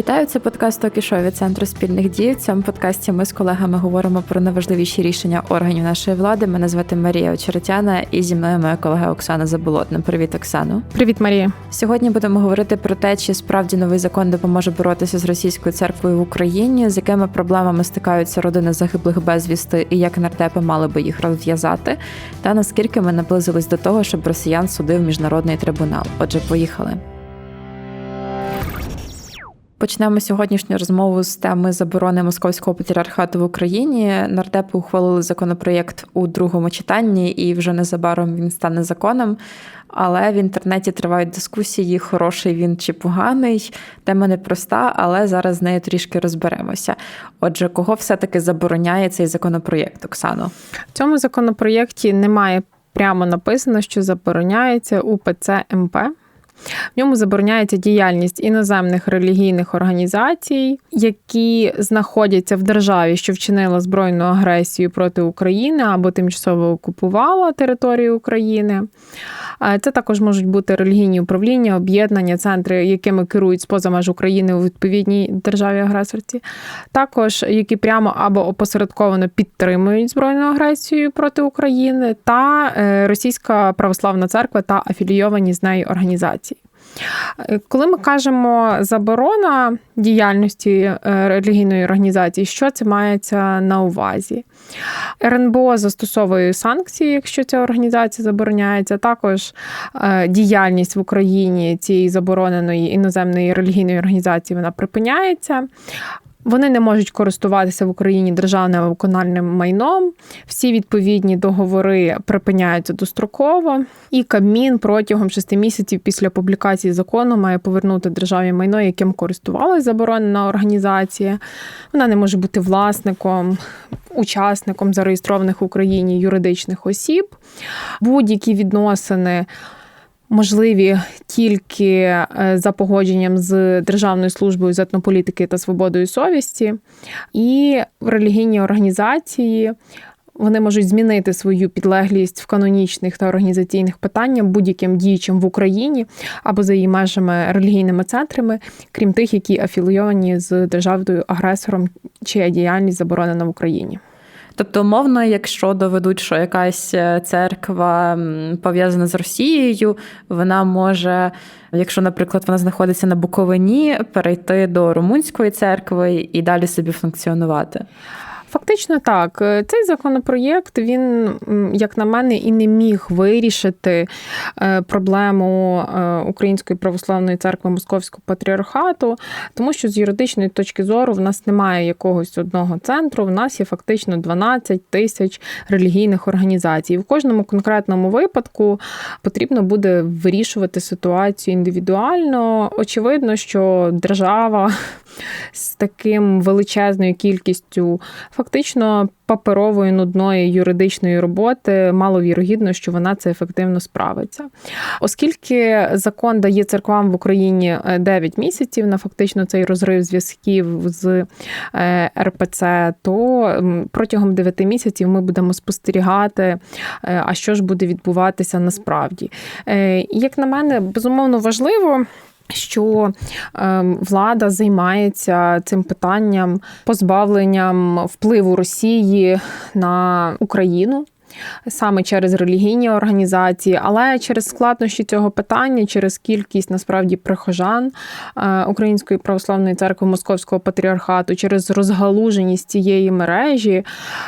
Вітаю, це подкаст Токішо від центру спільних дій. В цьому подкасті ми з колегами говоримо про найважливіші рішення органів нашої влади. Мене звати Марія Очеретяна, і зі мною моя колега Оксана Заболотна. Привіт, Оксано. Привіт, Марія. Сьогодні будемо говорити про те, чи справді новий закон допоможе боротися з російською церквою в Україні, з якими проблемами стикаються родини загиблих безвісти, і як нардепи мали би їх розв'язати, та наскільки ми наблизились до того, щоб росіян судив міжнародний трибунал. Отже, поїхали. Почнемо сьогоднішню розмову з теми заборони московського патріархату в Україні. Нардепи ухвалили законопроєкт у другому читанні, і вже незабаром він стане законом. Але в інтернеті тривають дискусії: хороший він чи поганий. Тема непроста, але зараз з нею трішки розберемося. Отже, кого все-таки забороняє цей законопроєкт, Оксано? В цьому законопроєкті немає прямо написано, що забороняється УПЦ МП. В ньому забороняється діяльність іноземних релігійних організацій, які знаходяться в державі, що вчинила збройну агресію проти України або тимчасово окупувала територію України. Це також можуть бути релігійні управління, об'єднання, центри, якими керують споза меж України у відповідній державі-агресорці, також які прямо або опосередковано підтримують збройну агресію проти України, та е, Російська православна церква та афілійовані з нею організації. Е, коли ми кажемо заборона діяльності е, релігійної організації, що це мається на увазі? РНБО застосовує санкції, якщо ця організація забороняється. Також е, діяльність в Україні цієї забороненої іноземної релігійної організації вона припиняється. Вони не можуть користуватися в Україні державним викональним майном. Всі відповідні договори припиняються достроково, і Кабмін протягом шести місяців після публікації закону має повернути державі майно, яким користувалася заборонена організація. Вона не може бути власником, учасником зареєстрованих в Україні юридичних осіб. Будь-які відносини можливі тільки е, за погодженням з Державною службою з етнополітики та свободою совісті, і релігійні організації. Вони можуть змінити свою підлеглість в канонічних та організаційних питаннях будь-яким діячам в Україні або за її межами релігійними центрами, крім тих, які афілійовані з державою агресором, чия діяльність заборонена в Україні. Тобто, умовно, якщо доведуть, що якась е, церква пов'язана з Росією, вона може, якщо, наприклад, вона знаходиться на Буковині, перейти до румунської церкви і далі собі функціонувати. Фактично так, е, цей законопроєкт він, як на мене, і не міг вирішити е, проблему е, Української православної церкви Московського патріархату, тому що з юридичної точки зору в нас немає якогось одного центру. В нас є фактично 12 тисяч релігійних організацій. В кожному конкретному випадку потрібно буде вирішувати ситуацію індивідуально. Очевидно, що держава з таким величезною кількістю фактично паперової нудної юридичної роботи маловірогідно, що вона це ефективно справиться. Оскільки закон дає церквам в Україні 9 е, місяців на фактично цей розрив зв'язків з е, РПЦ, то протягом 9 місяців ми будемо спостерігати, е, а що ж буде відбуватися насправді. Як на мене, безумовно важливо що ем, влада займається цим питанням позбавленням впливу Росії на Україну. Саме через релігійні організації, але через складнощі цього питання, через кількість насправді прихожан е, Української православної церкви Московського патріархату, через розгалуженість цієї мережі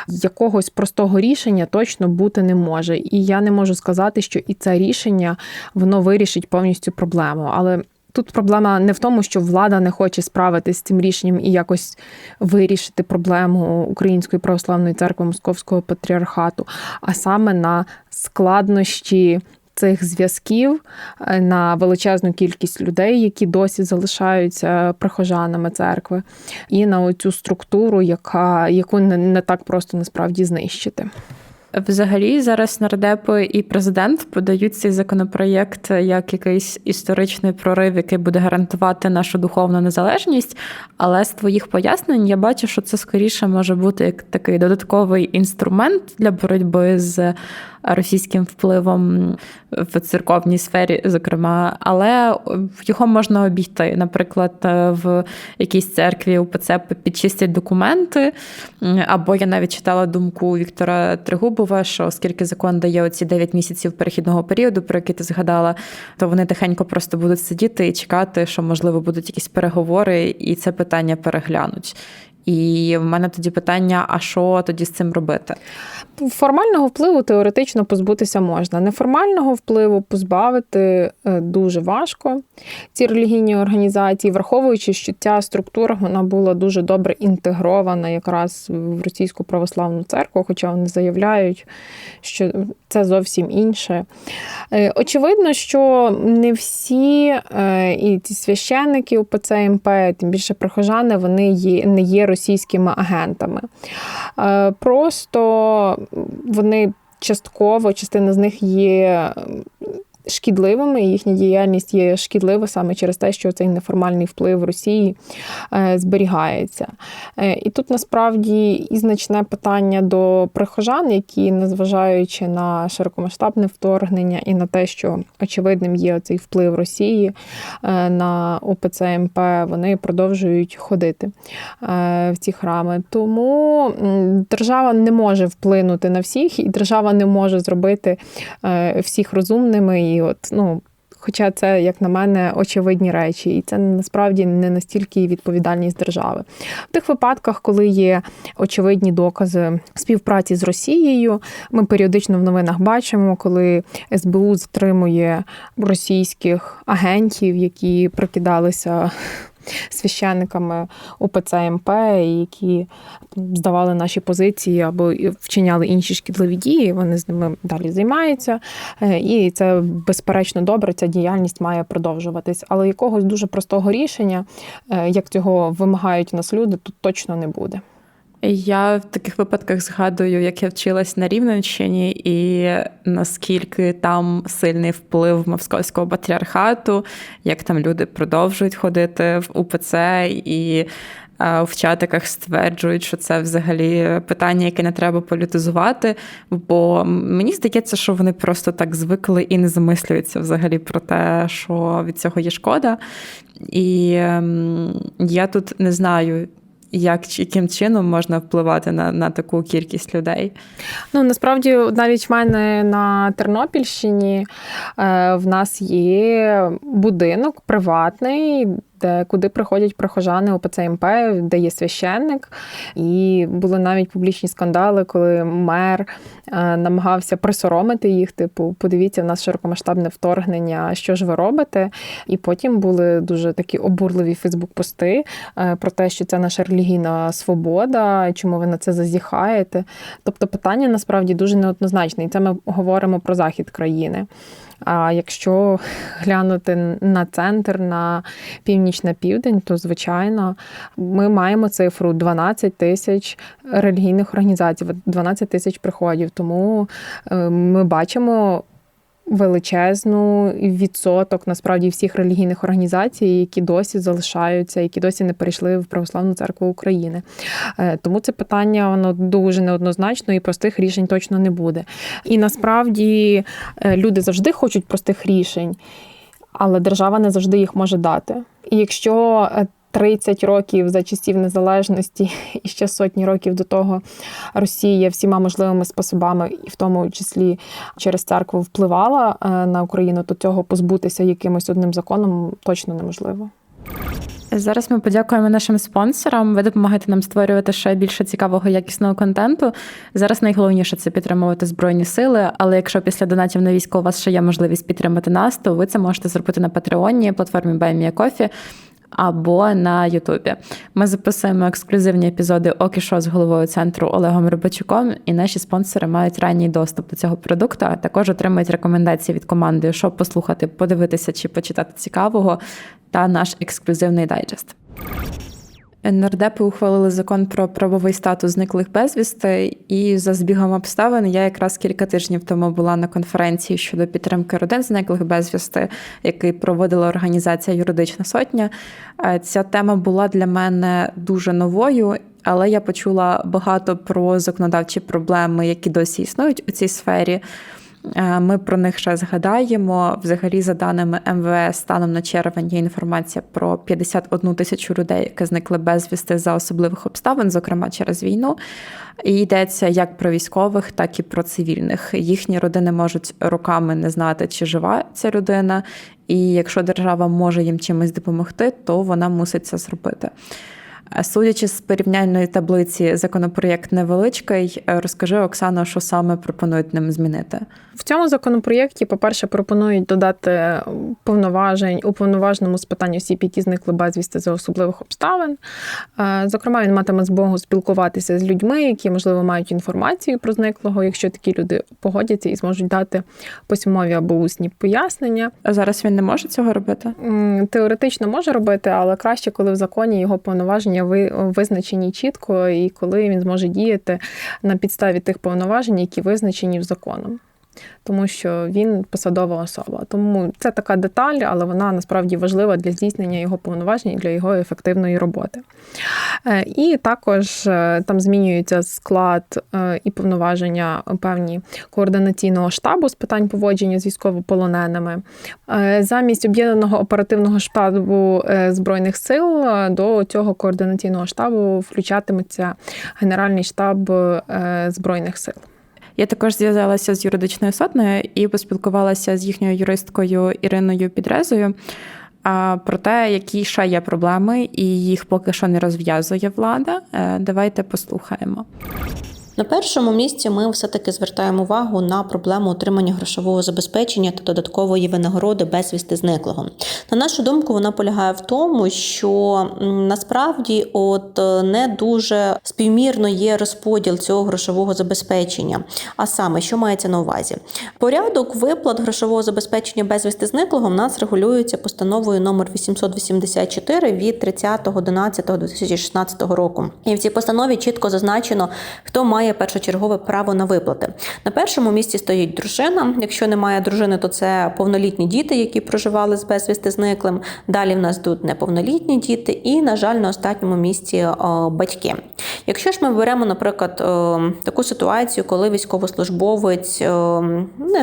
якогось простого рішення точно бути не може. І я не можу сказати, що і це рішення воно вирішить повністю проблему. Але Тут проблема не в тому, що влада не хоче справитися з цим рішенням і якось вирішити проблему Української православної церкви Московського патріархату, а саме на складнощі. Цих зв'язків е, на величезну кількість людей, які досі залишаються прихожанами церкви, і на оцю структуру, яка яку не, не так просто насправді знищити. Взагалі, зараз нардепи і президент подають цей законопроєкт як якийсь історичний прорив, який буде гарантувати нашу духовну незалежність. Але з твоїх пояснень я бачу, що це скоріше може бути як такий додатковий інструмент для боротьби з російським впливом в церковній сфері, зокрема, але його можна обійти. Наприклад, в якійсь церкві УПЦ підчистять документи. Або я навіть читала думку Віктора Тригубова, що оскільки закон дає оці 9 місяців перехідного періоду, про який ти згадала, то вони тихенько просто будуть сидіти і чекати, що можливо будуть якісь переговори, і це питання переглянуть. І в мене тоді питання: а що тоді з цим робити? Формального впливу теоретично позбутися можна. Неформального впливу позбавити е, дуже важко. Ці релігійні організації, враховуючи, що ця структура вона була дуже добре інтегрована якраз в російську православну церкву, хоча вони заявляють, що це зовсім інше. Е, очевидно, що не всі е, і ці священники УПЦ МП, тим більше прихожани, вони є, не є російськими агентами. Просто вони частково, частина з них є шкідливими, їхня діяльність є шкідлива саме через те, що цей неформальний вплив Росії е, зберігається. Е, і тут насправді і значне питання до прихожан, які, незважаючи на широкомасштабне вторгнення і на те, що очевидним є цей вплив Росії е, на ОПЦ МП, вони продовжують ходити в ці храми. Тому держава не може вплинути на всіх, і держава не може зробити всіх розумними. От, ну, Хоча це, як на мене, очевидні речі, і це насправді не настільки відповідальність держави. В тих випадках, коли є очевидні докази співпраці з Росією, ми періодично в новинах бачимо, коли СБУ затримує російських агентів, які прокидалися священниками УПЦ МП, які здавали наші позиції або вчиняли інші шкідливі дії. Вони з ними далі займаються. Е, і це безперечно добре. Ця діяльність має продовжуватись. Але якогось дуже простого рішення, е, як цього вимагають нас люди, тут точно не буде. Я в таких випадках згадую, як я вчилась на Рівненщині, і наскільки там сильний вплив московського патріархату, як там люди продовжують ходити в УПЦ і. В чатиках стверджують, що це взагалі питання, яке не треба політизувати. Бо мені здається, що вони просто так звикли і не замислюються взагалі про те, що від цього є шкода. І ем, я тут не знаю, як яким чином можна впливати на на таку кількість людей? Ну насправді, навіть в мене на Тернопільщині е, в нас є будинок приватний де куди приходять прихожани ОПЦ МП, де є священник. І були навіть публічні скандали, коли мер е, намагався присоромити їх. Типу, подивіться, в нас широкомасштабне вторгнення, що ж ви робите? І потім були дуже такі обурливі Фейсбук-пости е, про те, що це наша релігійна свобода, чому ви на це зазіхаєте. Тобто питання насправді дуже неоднозначне, і це ми говоримо про захід країни. А якщо глянути на центр, на північ на південь, то звичайно ми маємо цифру 12 тисяч релігійних організацій, 12 тисяч приходів. Тому е, ми бачимо величезну відсоток насправді всіх релігійних організацій, які досі залишаються, які досі не перейшли в православну церкву України. Е, тому це питання воно дуже неоднозначно і простих рішень точно не буде. І насправді е, люди завжди хочуть простих рішень, але держава не завжди їх може дати. І якщо е, 30 років за часів незалежності і ще сотні років до того Росія всіма можливими способами, і в тому числі через церкву, впливала е, на Україну, то цього позбутися якимось одним законом точно неможливо. Зараз ми подякуємо нашим спонсорам. Ви допомагаєте нам створювати ще більше цікавого якісного контенту. Зараз найголовніше це підтримувати збройні сили. Але якщо після донатів на військо у вас ще є можливість підтримати нас, то ви це можете зробити на Патреоні, платформі BuyMeACoffee або на Ютубі. Ми записуємо ексклюзивні епізоди Окішо з головою центру Олегом Рибачуком, і наші спонсори мають ранній доступ до цього продукту, а також отримують рекомендації від команди, що послухати, подивитися чи почитати цікавого, та наш ексклюзивний дайджест. Нардепи ухвалили закон про правовий статус зниклих безвісти, і за збігом обставин я якраз кілька тижнів тому була на конференції щодо підтримки родин зниклих безвісти, який проводила організація Юридична Сотня. Ця тема була для мене дуже новою. але я почула багато про законодавчі проблеми, які досі існують у цій сфері. Е, Ми про них ще згадаємо. Взагалі, за даними МВС, станом на червень є інформація про 51 тисячу людей, які зникли безвісти за особливих обставин, зокрема через війну. І йдеться як про військових, так і про цивільних. Їхні родини можуть роками не знати, чи жива ця людина. І якщо держава може їм чимось допомогти, то вона мусить це зробити. Е, Судячи з порівняльної таблиці, законопроєкт невеличкий. Е, Розкажи, Оксано, що саме пропонують ним змінити. В цьому законопроєкті, по-перше, пропонують додати повноважень уповноваженому з питань осіб, які зникли безвісти за особливих обставин. Е, Зокрема, він матиме змогу спілкуватися з людьми, які, можливо, мають інформацію про зниклого, якщо такі люди погодяться і зможуть дати письмові або усні пояснення. А Зараз він не може цього робити. Теоретично може робити, але краще, коли в законі його повноваження ви- визначені чітко, і коли він зможе діяти на підставі тих повноважень, які визначені в законом. Тому що він посадова особа. Тому це така деталь, але вона насправді важлива для здійснення його повноважень і для його ефективної роботи. Е, І також е, там змінюється склад е, і повноваження певні координаційного штабу з питань поводження з військовополоненими. Замість об'єднаного оперативного штабу збройних сил до цього координаційного штабу включатиметься Генеральний штаб збройних сил. Я також зв'язалася з юридичною сотнею і поспілкувалася з їхньою юристкою Іриною Підрезою. Про те, які ще є проблеми, і їх поки що не розв'язує влада. Е, Давайте послухаємо. На першому місці ми все-таки звертаємо увагу на проблему отримання грошового забезпечення та додаткової винагороди безвісти зниклого. На нашу думку, вона полягає в тому, що насправді от е, не дуже співмірно є розподіл цього грошового забезпечення. А саме, що мається на увазі? Порядок виплат грошового забезпечення безвісти зниклого в нас регулюється постановою номер 884 від 30.11.2016 року. І в цій постанові чітко зазначено, хто має першочергове право на виплати. На першому місці стоїть дружина. Якщо немає дружини, то це повнолітні діти, які проживали з безвісти зниклим. Далі в нас йдуть неповнолітні діти, і, на жаль, на останньому місці о, батьки. Якщо ж ми беремо, наприклад, о, таку ситуацію, коли військовослужбовець о,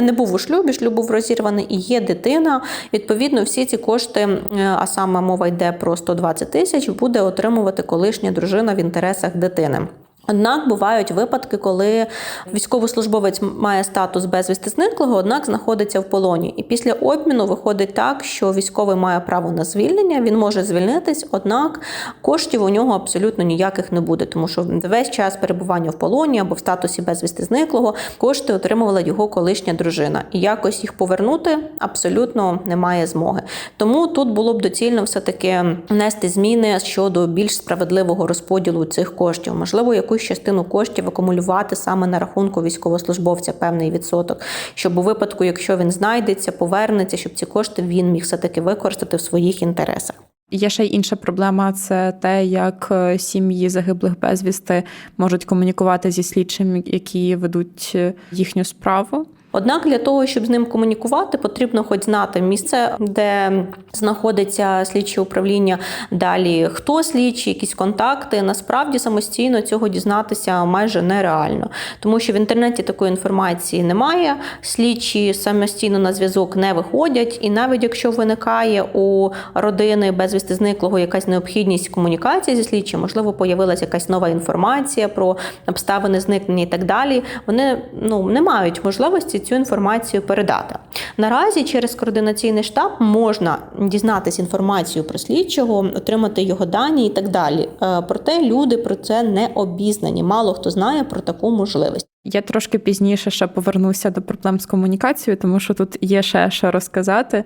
не, був у шлюбі, шлюб був розірваний і є дитина, відповідно, всі ці кошти, е, а саме мова йде про 120 тисяч, буде отримувати колишня дружина в інтересах дитини. Однак бувають випадки, коли військовослужбовець має статус безвісти зниклого, однак знаходиться в полоні. І після обміну виходить так, що військовий має право на звільнення, він може звільнитись, однак коштів у нього абсолютно ніяких не буде, тому що весь час перебування в полоні або в статусі безвісти зниклого кошти отримувала його колишня дружина. І якось їх повернути абсолютно немає змоги. Тому тут було б доцільно все-таки внести зміни щодо більш справедливого розподілу цих коштів. Можливо, якусь частину коштів акумулювати саме на рахунку військовослужбовця певний відсоток, щоб у випадку, якщо він знайдеться, повернеться, щоб ці кошти він міг все-таки використати в своїх інтересах. Є ще й інша проблема це те, як е, сім'ї загиблих безвісти можуть комунікувати зі слідчими, які ведуть е, їхню справу. Однак для того, щоб з ним комунікувати, потрібно хоч знати місце, де знаходиться слідче управління. Далі хто слідчий, якісь контакти. Насправді самостійно цього дізнатися майже нереально, тому що в інтернеті такої інформації немає. Слідчі самостійно на зв'язок не виходять, і навіть якщо виникає у родини безвісти зниклого якась необхідність комунікації зі слідчим, можливо, появилася якась нова інформація про обставини зникнення і так далі. Вони ну не мають можливості цю інформацію передати. Наразі через координаційний штаб можна дізнатися інформацію про слідчого, отримати його дані і так далі. Е, Проте люди про це не обізнані. Мало хто знає про таку можливість. Я трошки пізніше ще повернуся до проблем з комунікацією, тому що тут є ще що розказати,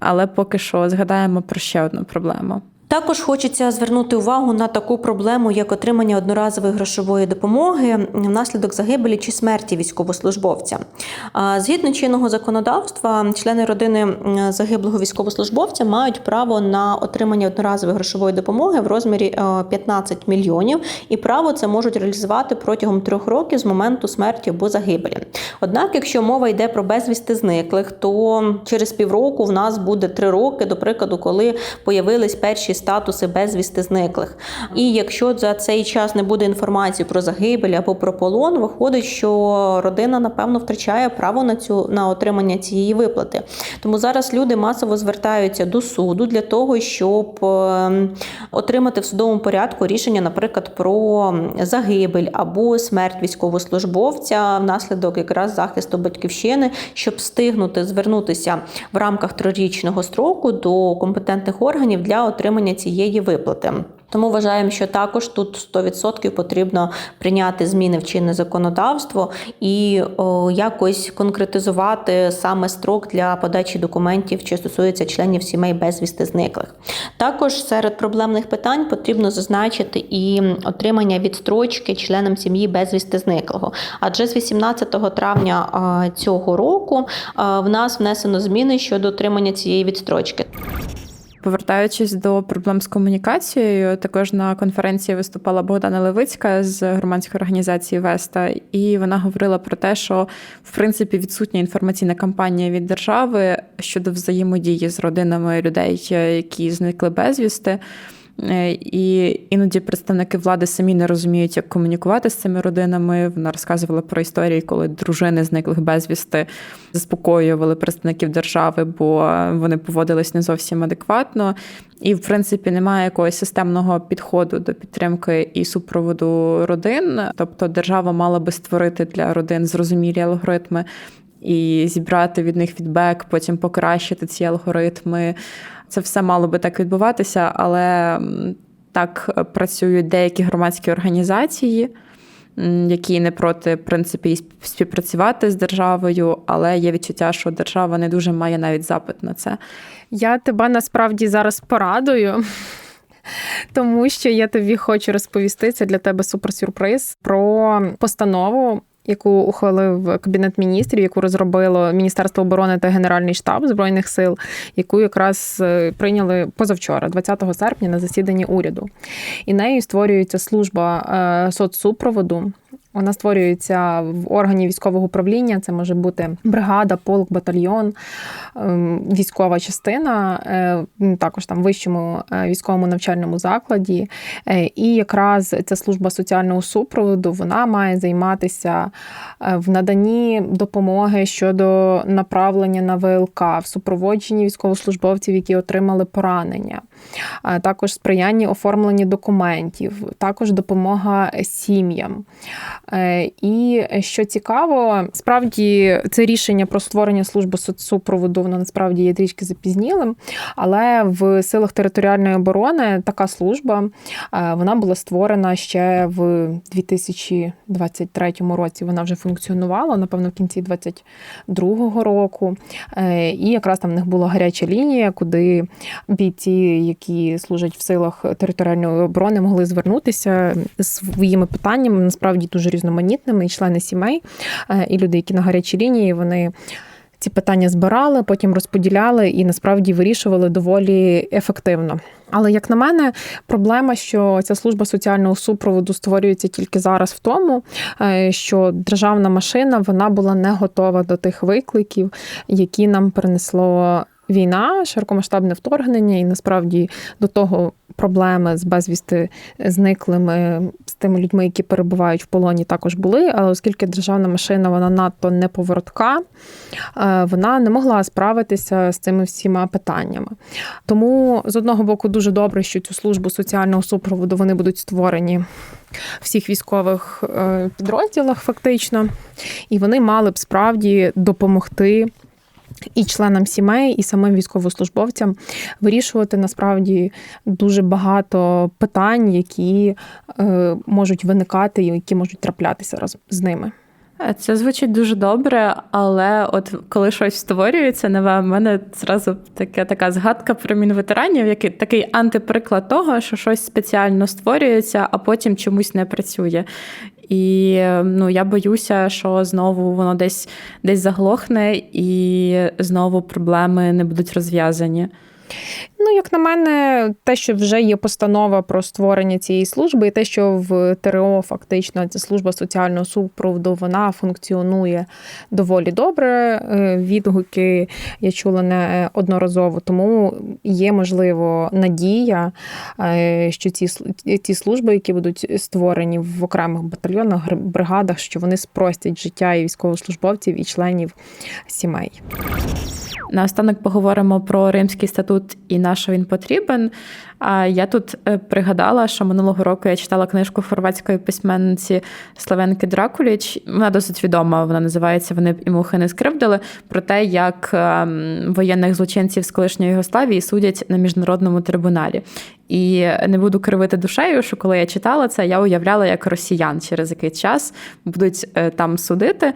але поки що згадаємо про ще одну проблему. Також хочеться звернути увагу на таку проблему, як отримання одноразової грошової допомоги внаслідок загибелі чи смерті військовослужбовця. Згідно чинного законодавства, члени родини загиблого військовослужбовця мають право на отримання одноразової грошової допомоги в розмірі е, 15 мільйонів, і право це можуть реалізувати протягом трьох років з моменту смерті або загибелі. Однак, якщо мова йде про безвісти зниклих, то через півроку в нас буде три роки, до прикладу, коли появились перші статуси безвісти зниклих. І якщо за цей час не буде інформації про загибель або про полон, виходить, що родина напевно втрачає право на цю на отримання цієї виплати. Тому зараз люди масово звертаються до суду для того, щоб е, отримати в судовому порядку рішення, наприклад, про загибель або смерть військовослужбовця внаслідок якраз захисту батьківщини, щоб встигнути звернутися в рамках трирічного строку до компетентних органів для отримання цієї виплати. Тому вважаємо, що також тут 100% потрібно прийняти зміни в чинне законодавство і о, якось конкретизувати саме строк для подачі документів, що стосується членів сімей безвісти зниклих. Також серед проблемних питань потрібно зазначити і отримання відстрочки членам сім'ї безвісти зниклого. Адже з 18 травня цього року в нас внесено зміни щодо отримання цієї відстрочки. Повертаючись до проблем з комунікацією, також на конференції виступала Богдана Левицька з громадської організації Веста, і вона говорила про те, що в принципі відсутня інформаційна кампанія від держави щодо взаємодії з родинами людей, які зникли безвісти. Е, І іноді представники влади самі не розуміють, як комунікувати з цими родинами. Вона розказувала про історії, коли дружини зниклих безвісти заспокоювали представників держави, бо вони поводились не зовсім адекватно. І, в принципі, немає якогось системного підходу до підтримки і супроводу родин. Тобто, держава мала би створити для родин зрозумілі алгоритми. І зібрати від них фідбек, потім покращити ці алгоритми. Це все мало би так відбуватися, але так працюють деякі громадські організації, які не проти в принципі співпрацювати з державою, але є відчуття, що держава не дуже має навіть запит на це. Я тебе насправді зараз порадую. Тому що я тобі хочу розповісти це для тебе суперсюрприз про постанову яку ухвалив кабінет міністрів, яку розробило Міністерство оборони та Генеральний штаб збройних сил, яку якраз прийняли позавчора, 20 серпня, на засіданні уряду. І нею створюється служба соцсупроводу. Вона створюється в органі військового управління. Це може бути бригада, полк, батальйон, військова частина, також там вищому військовому навчальному закладі. І якраз ця служба соціального супроводу вона має займатися в наданні допомоги щодо направлення на ВЛК, в супроводженні військовослужбовців, які отримали поранення, також сприяння оформленні документів, також допомога сім'ям. І що цікаво, справді це рішення про створення служби соцсупроводу, воно насправді є трішки запізнілим, але в силах територіальної оборони така служба вона була створена ще в 2023 році. Вона вже функціонувала, напевно, в кінці 2022 року. І якраз там в них була гаряча лінія, куди бійці, які служать в силах територіальної оборони, могли звернутися з своїми питаннями. Насправді дуже різноманітними, і члени сімей, і люди, які на гарячій лінії, вони. Ці питання збирали, потім розподіляли і насправді вирішували доволі ефективно. Але як на мене, проблема, що ця служба соціального супроводу створюється тільки зараз в тому, що державна машина вона була не готова до тих викликів, які нам принесло війна, широкомасштабне вторгнення, і насправді до того проблеми з безвісти зниклими з тими людьми, які перебувають в полоні, також були. Але оскільки державна машина вона надто неповоротка, вона не могла справитися з цими всіма питаннями. Тому з одного боку дуже добре, що цю службу соціального супроводу вони будуть створені. Всіх військових підрозділах фактично, і вони мали б справді допомогти і членам сімей, і самим військовослужбовцям вирішувати насправді дуже багато питань, які е, можуть виникати і які можуть траплятися разом з ними. Це звучить дуже добре, але от коли щось створюється нове, в мене зразу таке така згадка про мінветеранів, який такий антиприклад того, що щось спеціально створюється, а потім чомусь не працює. І ну, я боюся, що знову воно десь десь заглохне, і знову проблеми не будуть розв'язані. Ну, як на мене, те, що вже є постанова про створення цієї служби, і те, що в ТРО фактично ця служба соціального супроводу вона функціонує доволі добре. Е, Відгуки я чула не одноразово, тому є можливо надія, е, що ці ті служби, які будуть створені в окремих батальйонах, бригадах, що вони спростять життя і військовослужбовців, і членів сімей. Наостанок поговоримо про Римський статут і на що він потрібен. А я тут е, пригадала, що минулого року я читала книжку хорватської письменниці Славенки Дракуліч. Вона досить відома. Вона називається Вони б і мухи не скривдили про те, як ем, воєнних злочинців з колишньої Югославії судять на міжнародному трибуналі. І не буду кривити душею, що коли я читала це, я уявляла, як росіян через якийсь час будуть е, там судити.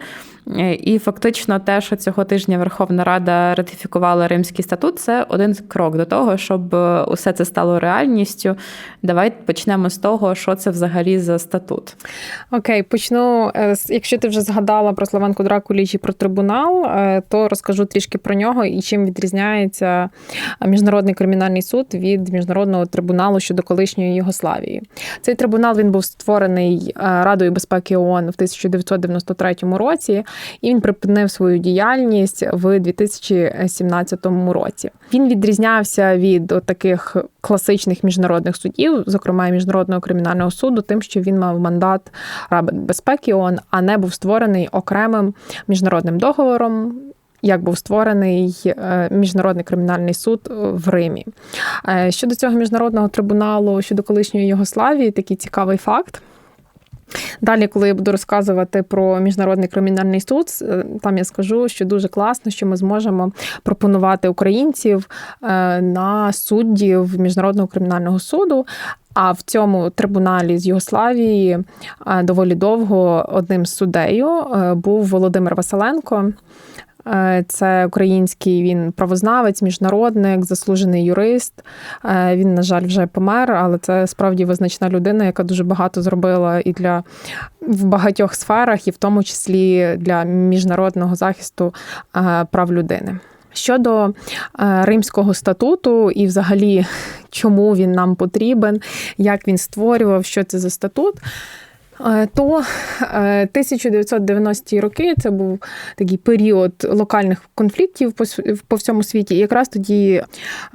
Е, І фактично, те, що цього тижня Верховна Рада ратифікувала Римський статут, це один крок до того, щоб усе це стало реальністю. Давай почнемо з того, що це взагалі за статут. Окей, почну. е, Якщо ти вже згадала про Славенку Дракуліч і про трибунал, е, то розкажу трішки про нього і чим відрізняється міжнародний кримінальний суд від міжнародного трибуналу щодо колишньої Югославії. Цей трибунал він був створений е, Радою безпеки ООН в 1993 році, і він припинив свою діяльність в 2017 році. Він відрізнявся від таких класичних міжнародних судів, зокрема міжнародного кримінального суду, тим, що він мав мандат Ради безпеки ООН, а не був створений окремим міжнародним договором. Як був створений е, міжнародний кримінальний суд в Римі Е, щодо цього міжнародного трибуналу щодо колишньої Югославії, такий цікавий факт. Далі, коли я буду розказувати про міжнародний кримінальний суд, е, там я скажу, що дуже класно, що ми зможемо пропонувати українців е, на суддів міжнародного кримінального суду. А в цьому трибуналі з Югославії е, доволі довго одним з суддею був Володимир Василенко. Е, Це український він правознавець, міжнародник, заслужений юрист. Е, Він, на жаль, вже помер, але це справді визначна людина, яка дуже багато зробила і для в багатьох сферах, і в тому числі для міжнародного захисту е, прав людини. Щодо Римського статуту і, взагалі, чому він нам потрібен, як він створював, що це за статут. Е, То е, 1990-ті роки це був такий період локальних конфліктів по всьому світі. І якраз тоді е,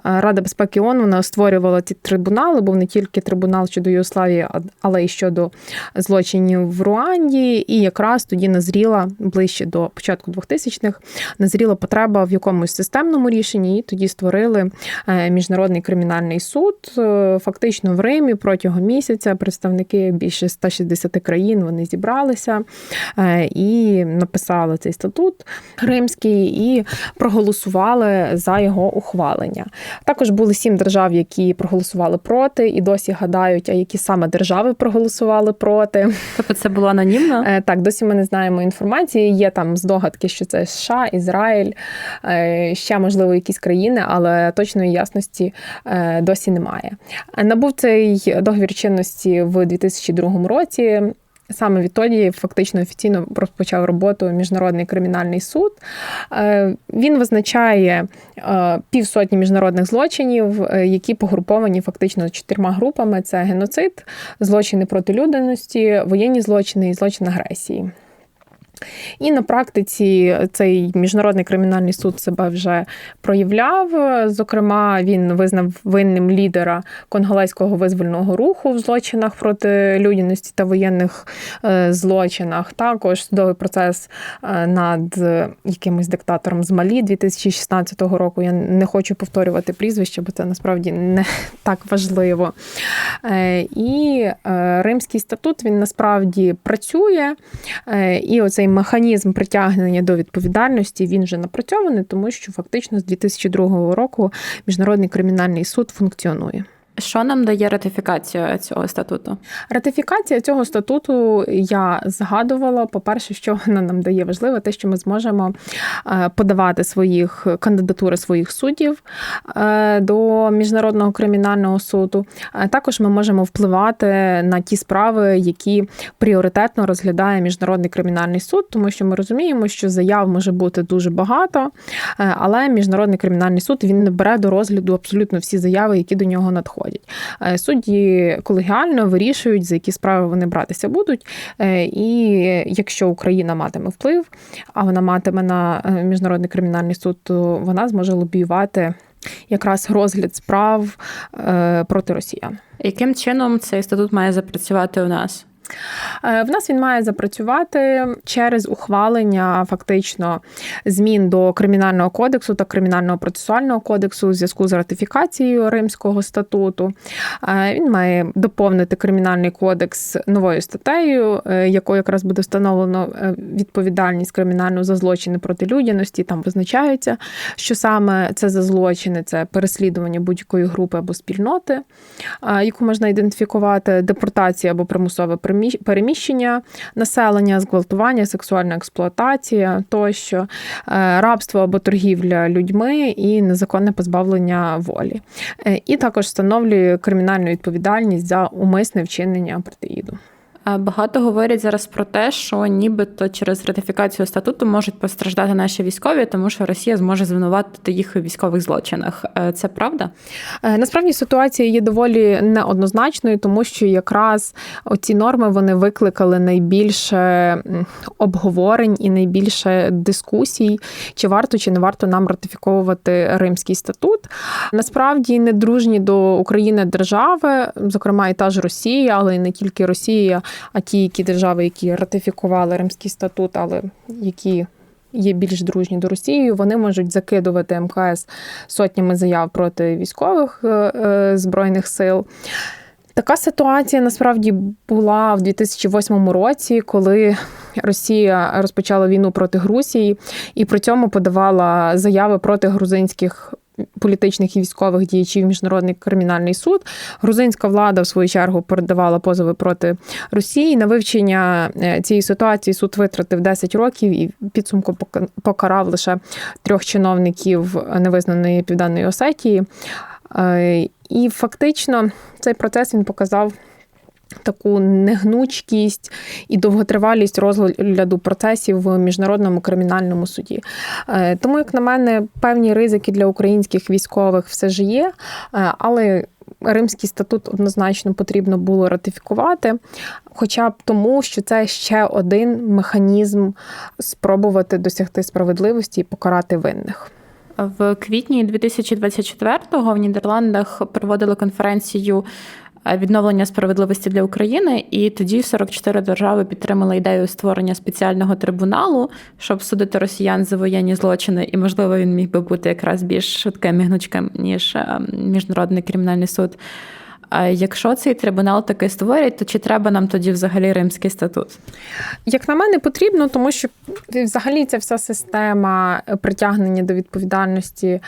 Рада безпеки ООН вона створювала ці трибунали, був не тільки трибунал щодо Югославії, але й щодо злочинів в Руанді. І якраз тоді назріла ближче до початку 2000-х, назріла потреба в якомусь системному рішенні, і тоді створили е, міжнародний кримінальний суд. Е, Фактично в Римі протягом місяця представники більше 160 країн вони зібралися е, і написали цей статут римський і проголосували за його ухвалення. Також були сім держав, які проголосували проти, і досі гадають, а які саме держави проголосували проти. Тобто це було анонімно. Е, Так, досі ми не знаємо інформації. Є там здогадки, що це США, Ізраїль, е, ще можливо якісь країни, але точної ясності досі немає. Набув цей договір чинності в 2002 році. Саме відтоді фактично офіційно розпочав роботу міжнародний кримінальний суд. Е, Він визначає е, півсотні міжнародних злочинів, е, які погруповані фактично чотирма групами: це геноцид, злочини проти людяності, воєнні злочини і злочин агресії. І на практиці цей міжнародний кримінальний суд себе вже проявляв. Зокрема, він визнав винним лідера конголезького визвольного руху в злочинах проти людяності та воєнних е, злочинах. Також судовий процес е, над якимось диктатором з Малі 2016 року. Я не хочу повторювати прізвище, бо це насправді не так важливо. Е, І Римський статут він насправді працює. І оцей механізм притягнення до відповідальності він вже напрацьований, тому що фактично з 2002 року міжнародний кримінальний суд функціонує. Що нам дає ратифікація цього статуту? Ратифікація цього статуту я згадувала. По-перше, що вона нам дає важливо, те, що ми зможемо е, подавати своїх кандидатури своїх суддів е, до міжнародного кримінального суду. Е, Також ми можемо впливати на ті справи, які пріоритетно розглядає міжнародний кримінальний суд, тому що ми розуміємо, що заяв може бути дуже багато, але міжнародний кримінальний суд він не бере до розгляду абсолютно всі заяви, які до нього надходять. Е, Судді колегіально вирішують, за які справи вони братися будуть. Е, І якщо Україна матиме вплив, а вона матиме на е, міжнародний кримінальний суд, то вона зможе лобіювати якраз розгляд справ проти росіян. Яким чином цей статут має запрацювати у нас? Е, В нас він має запрацювати через ухвалення фактично змін до кримінального кодексу та кримінального процесуального кодексу у зв'язку з ратифікацією Римського статуту. Е, Він має доповнити кримінальний кодекс новою статтею, е, якою якраз буде встановлено відповідальність кримінальну за злочини проти людяності. Там визначається, що саме це за злочини, це переслідування будь-якої групи або спільноти, яку можна ідентифікувати, депортація або примусове приміщ- переміщення населення, зґвалтування, сексуальна експлуатація тощо, е, рабство або торгівля людьми і незаконне позбавлення волі. Е, І також встановлює кримінальну відповідальність за умисне вчинення протиїду. Багато говорять зараз про те, що нібито через ратифікацію статуту можуть постраждати наші військові, тому що Росія зможе звинуватити їх у військових злочинах. Е, Це правда? Е, Насправді ситуація є доволі неоднозначною, тому що якраз оці норми вони викликали найбільше обговорень і найбільше дискусій, чи варто чи не варто нам ратифіковувати Римський статут. Насправді недружні до України держави, зокрема і та ж Росія, але й не тільки Росія, ті, які держави, які ратифікували Римський статут, але які є більш дружні до Росії, вони можуть закидувати МКС сотнями заяв проти військових е, е, збройних сил. Така ситуація насправді була в 2008 році, коли Росія розпочала війну проти Грузії і при цьому подавала заяви проти грузинських. Політичних і військових діячів міжнародний кримінальний суд. Грузинська влада, в свою чергу, передавала позови проти Росії. На вивчення е, цієї ситуації суд витратив 10 років і підсумку покарав лише трьох чиновників невизнаної Південної Осетії. Е, І фактично цей процес він показав. Таку негнучкість і довготривалість розгляду процесів в міжнародному кримінальному суді. Е, Тому, як на мене, певні ризики для українських військових все ж є, е, але Римський статут однозначно потрібно було ратифікувати, хоча б тому, що це ще один механізм спробувати досягти справедливості і покарати винних. В квітні 2024-го в Нідерландах проводили конференцію відновлення справедливості для України, і тоді 44 держави підтримали ідею створення спеціального трибуналу, щоб судити росіян за воєнні злочини, і можливо він міг би бути якраз більш швидким і гнучким ніж е, міжнародний кримінальний суд. А якщо цей трибунал таки створять, то чи треба нам тоді взагалі римський статут? Як на мене, потрібно, тому що взагалі ця вся система притягнення до відповідальності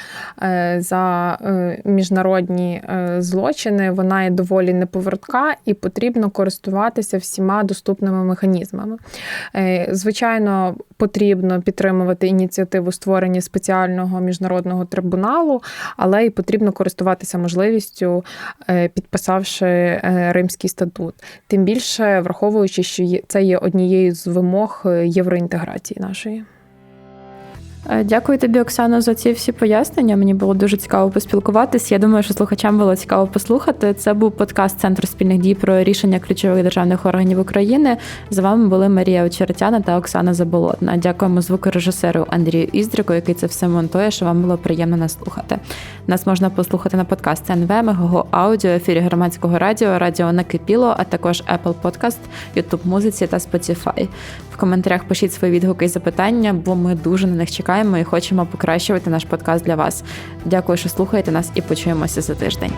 е, за е, міжнародні е, злочини, вона є доволі неповоротка і потрібно користуватися всіма доступними механізмами. Звичайно, потрібно підтримувати ініціативу створення спеціального міжнародного трибуналу, але і потрібно користуватися можливістю, е, підписавши е, Римський статут. Тим більше враховуючи, що це є однією з вимог е, євроінтеграції нашої. Е, Дякую тобі, Оксано, за ці всі пояснення. Мені було дуже цікаво поспілкуватись. Я думаю, що слухачам було цікаво послухати. Це був подкаст Центру спільних дій про рішення ключових державних органів України. З вами були Марія Очеретяна та Оксана Заболотна. Дякуємо звукорежисеру Андрію Іздрику, який це все монтує, що вам було приємно нас слухати. Нас можна послухати на подкасті НВ, Мегаго Аудіо, ефірі громадського радіо, радіо Накипіло, а також Apple Podcast, YouTube Музиці та Spotify. В коментарях пишіть свої відгуки і запитання, бо ми дуже на них чекаємо і хочемо покращувати наш подкаст для вас. Дякую, що слухаєте нас, і почуємося за тиждень.